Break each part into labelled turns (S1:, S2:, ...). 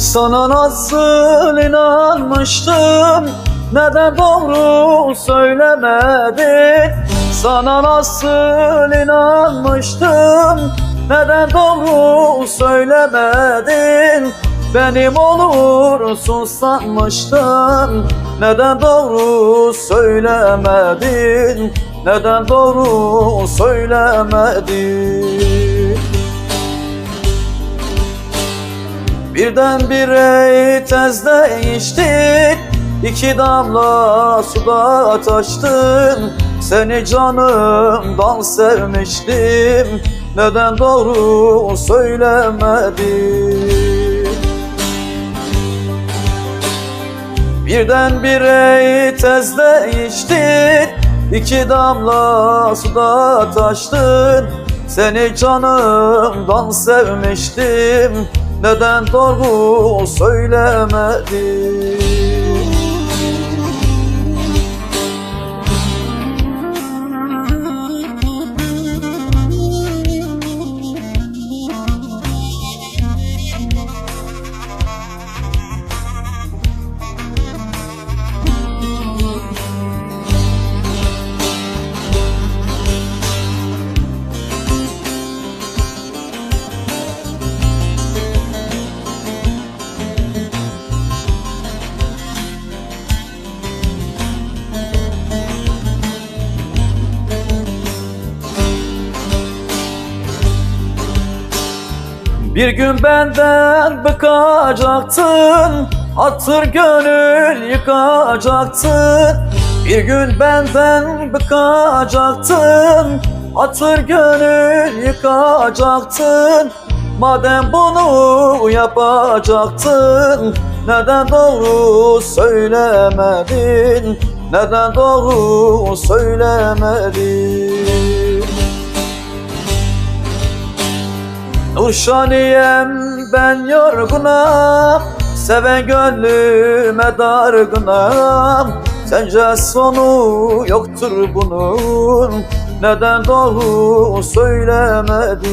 S1: Sana nasıl inanmıştım? Neden doğru söylemedin? Sana nasıl inanmıştım? Neden doğru söylemedin? Benim olursun sanmıştım Neden doğru söylemedin? Neden doğru söylemedin Birdenbire tezde içtin iki damla suda taştın. Seni canımdan sevmiştim Neden doğru söylemedin? Birdenbire tezde içtin iki damla suda taştın. Seni canımdan sevmiştim Neden doğru söylemedin Bir gün benden bıkacaktın Hatır gönül yıkacaktın. Bir gün benden bıkacaktın Hatır gönül yıkacaktın. Madem bunu yapacaktın Neden doğru söylemedin? Neden doğru söylemedin Nurşaniyem ben yorgunum Seven gönlüme dargınım. Sence sonu yoktur bunun Neden doğru söylemedin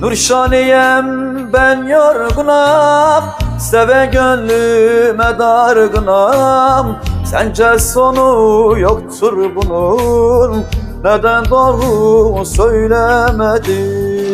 S1: Nurşaniyem ben yorgunum Seven gönlüme dargınım. Sence sonu yoktur bunun Neden doğru söylemedin